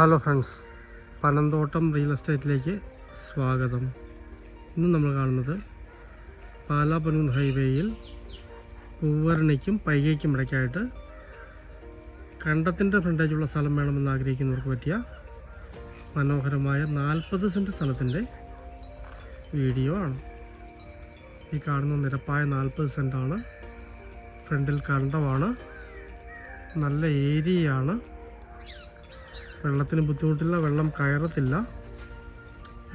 Hello friends Panamthottam real എസ്റ്റേറ്റിലേക്ക് സ്വാഗതം. ഇന്ന് നമ്മൾ കാണുന്നത് പാലാപനൂർ ഹൈവേയിൽ പൂവരണിക്കും പൈകയ്ക്കും ഇടയ്ക്കായിട്ട് കണ്ടത്തിന്റെ ഫ്രണ്ടേജുള്ള സ്ഥലം വേണമെന്ന് ആഗ്രഹിക്കുന്നവർക്ക് പറ്റിയ മനോഹരമായ നാൽപ്പത് സെന്റ് സ്ഥലത്തിന്റെ വീഡിയോ ആണ്. ഈ കാണുന്ന നിരപ്പായ നാൽപ്പത് സെന്റാണ് ഫ്രണ്ടിൽ കണ്ടമാണ് നല്ല ഏരിയയാണ്. വെള്ളത്തിന് ബുദ്ധിമുട്ടില്ല വെള്ളം കയറത്തില്ല.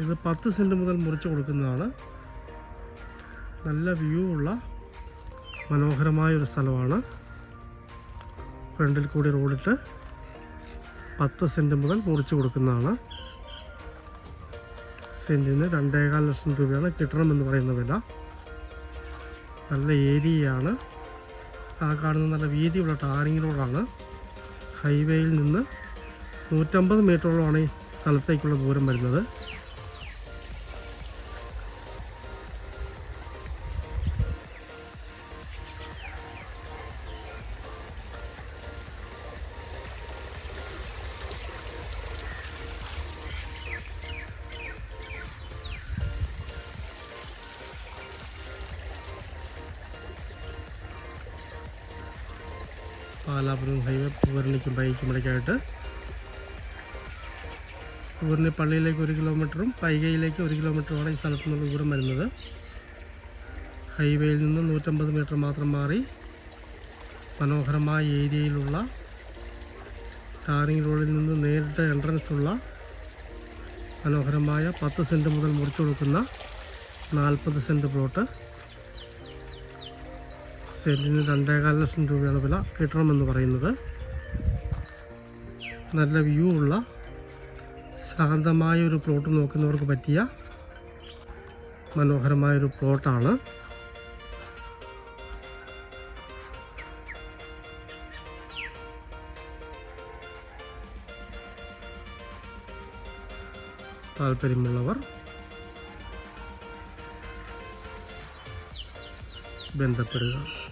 ഇത് പത്ത് സെന്റ് മുതൽ മുറിച്ച് കൊടുക്കുന്നതാണ്. നല്ല വ്യൂ ഉള്ള മനോഹരമായ ഒരു സ്ഥലമാണ്. ഫ്രണ്ടിൽ കൂടി റോഡിട്ട് പത്ത് സെന്റ് മുതൽ മുറിച്ച് കൊടുക്കുന്നതാണ്. സെന്റിന് രണ്ടേകാൽ ലക്ഷം രൂപയാണ് കിട്ടണമെന്ന് പറയുന്ന വില. നല്ല ഏരിയയാണ്. ആ കാണുന്ന നല്ല വീതിയുള്ള ടാറിങ് റോഡാണ്. ഹൈവേയിൽ നിന്ന് നൂറ്റമ്പത് മീറ്ററോളമാണ് ഈ സ്ഥലത്തേക്കുള്ള ദൂരം വരുന്നത്. പാലാപുരം ഹൈവേ പൂവരണിക്കും ബൈക്കും ഇടയ്ക്കായിട്ട് പൂവരണി പള്ളിയിലേക്ക് ഒരു കിലോമീറ്ററും പൈകയിലേക്ക് ഒരു കിലോമീറ്ററുമാണ് ഈ സ്ഥലത്തു നിന്നുള്ള ദൂരം വരുന്നത്. ഹൈവേയിൽ നിന്ന് നൂറ്റമ്പത് മീറ്റർ മാത്രം മാറി മനോഹരമായ ഏരിയയിലുള്ള ടാറിംഗ് റോഡിൽ നിന്ന് നേരിട്ട് എൻട്രൻസ് ഉള്ള മനോഹരമായ പത്ത് സെന്റ് മുതൽ മുറിച്ചു കൊടുക്കുന്ന നാൽപ്പത് സെന്റ് പ്ലോട്ട് സെന്റിന് രണ്ടേകാൽ ലക്ഷം രൂപയാണ് വില. കിട്ടണമെന്ന് പറയുന്നത്. നല്ല വ്യൂ ഉള്ള ശാന്തമായ ഒരു പ്ലോട്ട് നോക്കുന്നവർക്ക് പറ്റിയ മനോഹരമായൊരു പ്ലോട്ടാണ്. താല്പര്യമുള്ളവർ ബന്ധപ്പെടുക.